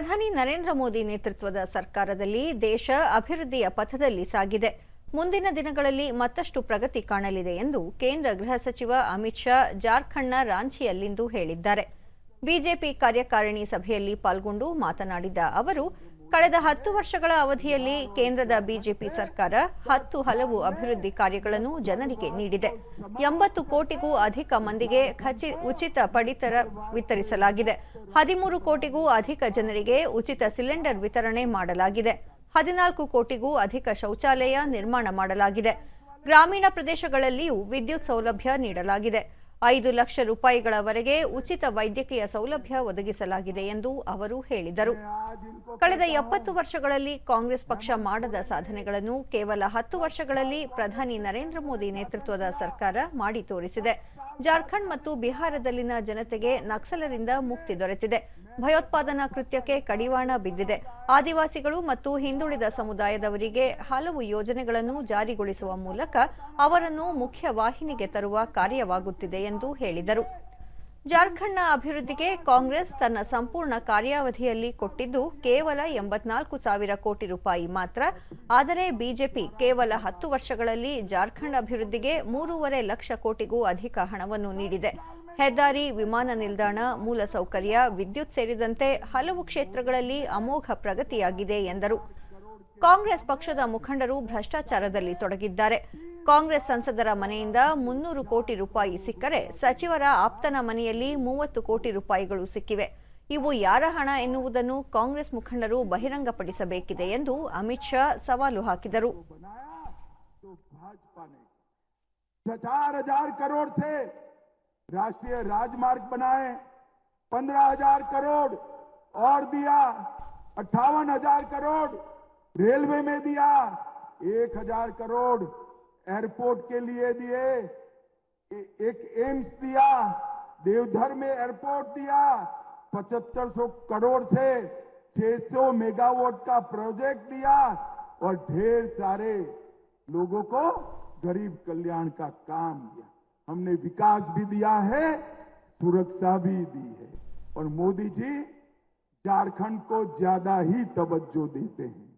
ಪ್ರಧಾನಿ ನರೇಂದ್ರ ಮೋದಿ ನೇತೃತ್ವದ ಸರ್ಕಾರದಲ್ಲಿ ದೇಶ ಅಭಿವೃದ್ಧಿಯ ಪಥದಲ್ಲಿ ಸಾಗಿದೆ. ಮುಂದಿನ ದಿನಗಳಲ್ಲಿ ಮತ್ತಷ್ಟು ಪ್ರಗತಿ ಕಾಣಲಿದೆ ಎಂದು ಕೇಂದ್ರ ಗೃಹ ಸಚಿವ ಅಮಿತ್ ಶಾ ಜಾರ್ಖಂಡ್ನ ರಾಂಚಿಯಲ್ಲಿಂದು ಹೇಳಿದ್ದಾರೆ. ಬಿಜೆಪಿ ಕಾರ್ಯಕಾರಿಣಿ ಸಭೆಯಲ್ಲಿ ಪಾಲ್ಗೊಂಡು ಮಾತನಾಡಿದ ಅವರು ಕಳೆದ ಹತ್ತು ವರ್ಷಗಳ ಅವಧಿಯಲ್ಲಿ ಕೇಂದ್ರದ ಬಿಜೆಪಿ ಸರ್ಕಾರ ಹತ್ತು ಹಲವು ಅಭಿವೃದ್ಧಿ ಕಾರ್ಯಗಳನ್ನು ಜನರಿಗೆ ನೀಡಿದೆ. ಎಂಬತ್ತು ಕೋಟಿಗೂ ಅಧಿಕ ಮಂದಿಗೆ ಖಚಿ ಉಚಿತ ಪಡಿತರ ವಿತರಿಸಲಾಗಿದೆ. ಹದಿಮೂರು ಕೋಟಿಗೂ ಅಧಿಕ ಜನರಿಗೆ ಉಚಿತ ಸಿಲಿಂಡರ್ ವಿತರಣೆ ಮಾಡಲಾಗಿದೆ. ಹದಿನಾಲ್ಕು ಕೋಟಿಗೂ ಅಧಿಕ ಶೌಚಾಲಯ ನಿರ್ಮಾಣ ಮಾಡಲಾಗಿದೆ. ಗ್ರಾಮೀಣ ಪ್ರದೇಶಗಳಲ್ಲಿಯೂ ವಿದ್ಯುತ್ ಸೌಲಭ್ಯ ನೀಡಲಾಗಿದೆ. ಐದು ಲಕ್ಷ ರೂಪಾಯಿಗಳವರೆಗೆ ಉಚಿತ ವೈದ್ಯಕೀಯ ಸೌಲಭ್ಯ ಒದಗಿಸಲಾಗಿದೆ ಎಂದು ಅವರು ಹೇಳಿದರು. ಕಳೆದ ಎಪ್ಪತ್ತು ವರ್ಷಗಳಲ್ಲಿ ಕಾಂಗ್ರೆಸ್ ಪಕ್ಷ ಮಾಡದ ಸಾಧನೆಗಳನ್ನು ಕೇವಲ ಹತ್ತು ವರ್ಷಗಳಲ್ಲಿ ಪ್ರಧಾನಿ ನರೇಂದ್ರ ಮೋದಿ ನೇತೃತ್ವದ ಸರ್ಕಾರ ಮಾಡಿ ತೋರಿಸಿದೆ. ಜಾರ್ಖಂಡ್ ಮತ್ತು ಬಿಹಾರದಲ್ಲಿನ ಜನತೆಗೆ ನಕ್ಸಲರಿಂದ ಮುಕ್ತಿ ದೊರೆತಿದೆ. ಭಯೋತ್ಪಾದನಾ ಕೃತ್ಯಕ್ಕೆ ಕಡಿವಾಣ ಬಿದ್ದಿದೆ. ಆದಿವಾಸಿಗಳು ಮತ್ತು ಹಿಂದುಳಿದ ಸಮುದಾಯದವರಿಗೆ ಹಲವು ಯೋಜನೆಗಳನ್ನು ಜಾರಿಗೊಳಿಸುವ ಮೂಲಕ ಅವರನ್ನು ಮುಖ್ಯ ವಾಹಿನಿಗೆ ತರುವ ಕಾರ್ಯವಾಗುತ್ತಿದೆ ಎಂದು ಹೇಳಿದರು. ಜಾರ್ಖಂಡ್ನ ಅಭಿವೃದ್ಧಿಗೆ ಕಾಂಗ್ರೆಸ್ ತನ್ನ ಸಂಪೂರ್ಣ ಕಾರ್ಯಾವಧಿಯಲ್ಲಿ ಕೊಟ್ಟಿದ್ದು ಕೇವಲ ಎಂಬತ್ನಾಲ್ಕು ಸಾವಿರ ಕೋಟಿ ರೂಪಾಯಿ ಮಾತ್ರ. ಆದರೆ ಬಿಜೆಪಿ ಕೇವಲ ಹತ್ತು ವರ್ಷಗಳಲ್ಲಿ ಜಾರ್ಖಂಡ್ ಅಭಿವೃದ್ಧಿಗೆ ಮೂರೂವರೆ ಲಕ್ಷ ಕೋಟಿಗೂ ಅಧಿಕ ಹಣವನ್ನು ನೀಡಿದೆ. ಹೆದ್ದಾರಿ ವಿಮಾನ ನಿಲ್ದಾಣ ಮೂಲಸೌಕರ್ಯ ವಿದ್ಯುತ್ ಸೇರಿದಂತೆ ಹಲವು ಕ್ಷೇತ್ರಗಳಲ್ಲಿ ಅಮೋಘ ಪ್ರಗತಿಯಾಗಿದೆ ಎಂದರು ಕಾಂಗ್ರೆಸ್ ಪಕ್ಷದ ಮುಖಂಡರು ಭ್ರಷ್ಟಾಚಾರದಲ್ಲಿ ತೊಡಗಿದ್ದಾರೆ ಕಾಂಗ್ರೆಸ್ ಸಂಸದರ ಮನೆಯಿಂದ ಮುನ್ನೂರು ಕೋಟಿ ರೂಪಾಯಿ ಸಿಕ್ಕರೆ ಸಚಿವರ ಆಪ್ತನ ಮನೆಯಲ್ಲಿ ಮೂವತ್ತು ಕೋಟಿ ರೂಪಾಯಿಗಳು ಸಿಕ್ಕಿವೆ ಇವು ಯಾರ ಹಣ ಎನ್ನುವುದನ್ನು ಕಾಂಗ್ರೆಸ್ ಮುಖಂಡರು ಬಹಿರಂಗಪಡಿಸಬೇಕಿದೆ ಎಂದು ಅಮಿತ್ ಶಾ ಸವಾಲು ಹಾಕಿದರು तो भाजपा ने चार हजार करोड़ से राष्ट्रीय राजमार्ग बनाए, पंद्रह हज़ार करोड़ और दिया, अट्ठावन हज़ार करोड़ रेलवे में दिया, एक हज़ार करोड़ एयरपोर्ट के लिए दिए एक एम्स दिया, देवधर में एयरपोर्ट दिया, पचहत्तर सौ करोड़ से 600 मेगावाट का प्रोजेक्ट दिया और ढेर सारे लोगों को गरीब कल्याण का काम दिया। हमने विकास भी दिया है, सुरक्षा भी दी है। और मोदी जी, झारखंड को ज़्यादा ही तवज्जो देते हैं।